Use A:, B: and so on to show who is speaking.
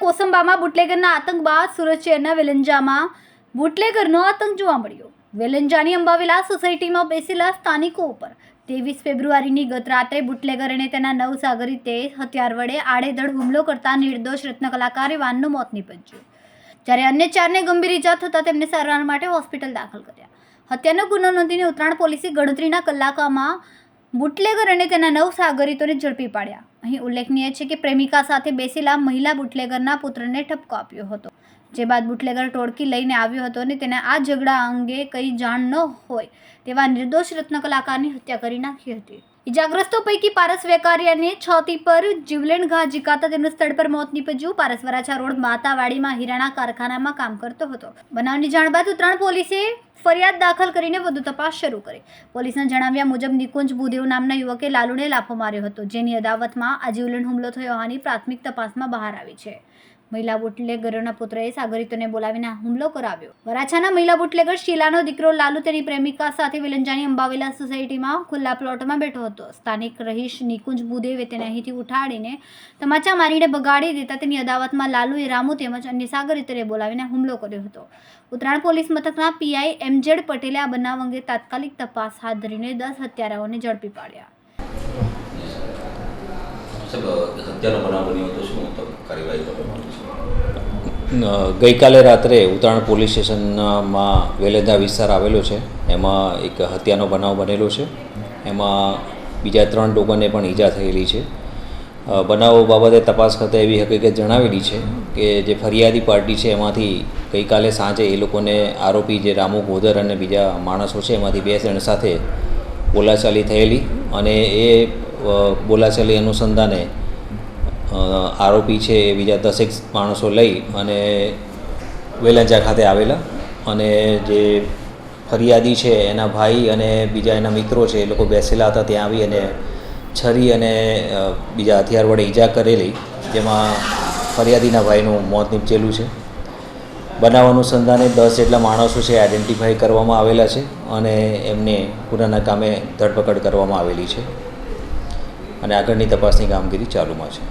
A: કોસંબામાં બુટલેગરના આતંક બાદ સુરત શહેરના વેલંજામાં બુટલેગરનો આતંક જોવા મળ્યો. વેલંજાની અંબાવેલા સોસાયટીમાં બેસેલા સ્થાનિકો ઉપર ત્રેવીસ ફેબ્રુઆરીની ગત રાત્રે બુટલેગર અને તેના નવ સાગરીતે હથિયાર વડે આડેધડ હુમલો કરતા નિર્દોષ રત્ન કલાકાર યુવાનનું મોત નીપજ્યું. જ્યારે અન્ય ચારને ગંભીર ઇજા થતાં તેમને સારવાર માટે હોસ્પિટલ દાખલ કર્યા. હત્યાનો ગુનો નોંધીને ઉત્તરાયણ પોલીસે ગણતરીના કલાકોમાં બુટલેગર અને તેના નવ સાગરીતોને ઝડપી પાડ્યા. અહીં ઉલ્લેખનીય છે કે પ્રેમિકા સાથે બેસેલા મહિલા બુટલેગરના પુત્રને ઠપકો આપ્યો હતો, જે બાદ બુટલેગર ટોળકી લઈને આવ્યો હતો અને તેને આ ઝઘડા અંગે કંઈ જાણ ન હોય તેવા નિર્દોષ રત્ન કલાકારની હત્યા કરી નાખી હતી. ઇજાગ્રસ્તો પૈકી પારસ વેકારિયાને છાતી પર જીવલેણ ઘા ઝીકાતા તેનું સ્થળ પર મોત નીપજ્યું. પારસ વરાછા રોડ માતાવાડીમાં હીરાણા કારખાનામાં કામ કરતો હતો. બનાવની જાણ બાદ ઉત્તરાયણ પોલીસે ફરિયાદ દાખલ કરીને વધુ તપાસ શરૂ કરી. પોલીસના જણાવ્યા મુજબ નિકુંજ ભૂદેવ નામના યુવકે લાલુને લાફો માર્યો હતો, જેની અદાવતમાં આ જીવલેણ હુમલો થયો હોવાની પ્રાથમિક તપાસમાં બહાર આવી છે. મહિલા બુટલેગરોના પુત્રએ સાગરિતોને બોલાવીને હુમલો કરાવ્યો. વરાછાના મહિલા બુટલેગર શીલાનો દીકરો લાલુ તેની પ્રેમિકા સાથે વિલંજાની અંબાવેલા સોસાયટીમાં ખુલ્લા પ્લોટમાં બેઠો હતો. સ્થાનિક રહીશ નિકુંજ ભૂદેવે તેને અહીંથી ઉઠાડીને તમાચા મારીને બગાડી દેતા તેની અદાવતમાં લાલુએ રામુ તેમજ અન્ય સાગરિતોને બોલાવીને હુમલો કર્યો હતો. ઉત્તરાયણ પોલીસ મથકના પીઆઈ એમજેડ પટેલે આ બનાવ અંગે તાત્કાલિક તપાસ હાથ ધરીને દસ હત્યારાઓને ઝડપી પાડ્યા
B: સાહેબ હત્યાનો બનાવ બન્યો હતો શું તો કાર્યવાહી કરવામાં આવી છે
C: અ, ગઈકાલે રાત્રે ઉત્તરાયણ પોલીસ સ્ટેશનમાં વેલેદા વિસ્તાર આવેલો છે. એમાં એક હત્યાનો બનાવ બનેલો છે. એમાં બીજા ત્રણ લોકોને પણ ઈજા થયેલી છે. બનાવો બાબતે તપાસ કરતાં એવી હકીકત જણાવેલી છે કે જે ફરિયાદી પાર્ટી છે એમાંથી ગઈકાલે સાંજે એ લોકોને આરોપી જે રામુ ગોધર અને બીજા માણસો છે, એમાંથી બે જણ સાથે બોલાચાલી થયેલી અને એ બોલાચાલી અનુસંધાને આરોપી છે એ બીજા દસેક માણસો લઈ અને વેલાંજા ખાતે આવેલા અને જે ફરિયાદી છે એના ભાઈ અને બીજા એના મિત્રો છે એ લોકો બેસેલા હતા ત્યાં આવી અને છરી અને બીજા હથિયાર વડે ઈજા કરેલી, જેમાં ફરિયાદીના ભાઈનું મોત નીપજેલું છે. બનાવ અનુસંધાને દસ જેટલા માણસો છે આઈડેન્ટિફાઈ કરવામાં આવેલા છે અને એમને ગુનાના કામે ધરપકડ કરવામાં આવેલી છે. અને આગળની તપાસની કામગીરી ચાલુમાં છે.